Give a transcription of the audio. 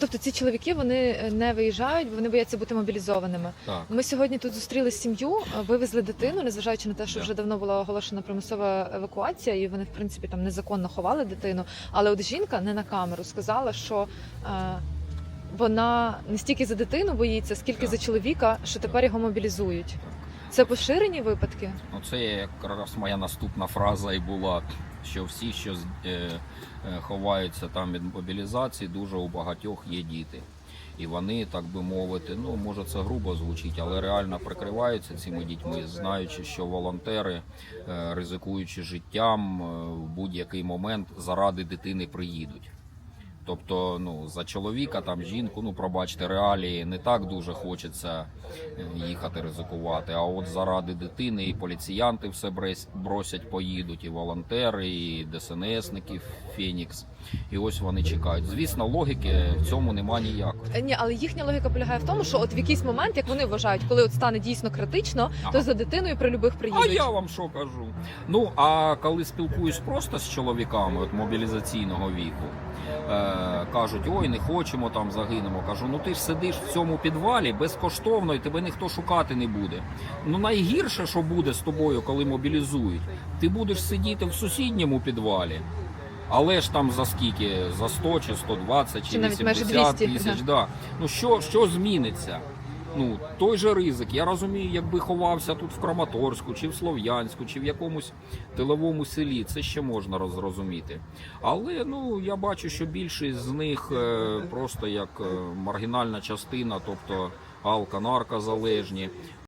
Тобто ці чоловіки вони е, не виїжджають, бо вони бояться бути мобілізованими. Так. Ми сьогодні тут зустріли сім'ю, е, вивезли дитину, незважаючи на те, що вже давно була оголошена примусова евакуація, і вони в принципі там незаконно ховали дитину. Але от жінка не на камеру сказала, що е, вона не стільки за дитину боїться, скільки Так. за чоловіка, що тепер його мобілізують. Це поширені випадки. Ну, це якраз моя наступна фраза і була, що всі, що е, е, ховаються там від мобілізації, дуже у багатьох є діти. І вони, так би мовити, ну може це грубо звучить, але реально прикриваються цими дітьми, знаючи, що волонтери, е, ризикуючи життям, е, в будь-який момент заради дитини приїдуть. Тобто, ну за чоловіка, там жінку, ну пробачте, реалії не так дуже хочеться е, їхати ризикувати. А от заради дитини і поліціянти все бросять, поїдуть, і волонтери, і ДСНСників Фенікс. І ось вони чекають. Звісно, логіки в цьому нема ніякої. Е, Ні, але їхня логіка полягає в тому, що от в якийсь момент, як вони вважають, коли от стане дійсно критично, то за дитиною при любих А я вам що кажу? Ну а коли спілкуюсь просто з чоловіками от мобілізаційного віку, е, кажуть, ой, не хочемо там загинемо. Кажу, ну ти ж сидиш в цьому підвалі безкоштовно, і тебе ніхто шукати не буде. Ну найгірше, що буде з тобою, коли мобілізують, ти будеш сидіти в сусідньому підвалі. Але ж там за скільки? За 100 чи 120 чи, Чи навіть 80 200, тисяч. да. Да. Ну що, що зміниться? Ну, той же ризик. Я розумію, якби ховався тут в Краматорську, чи в Слов'янську, чи в якомусь тиловому селі, це ще можна розрозуміти. Але ну я бачу, що більшість з них е, просто як е, маргінальна частина, тобто алка, наркозалежні.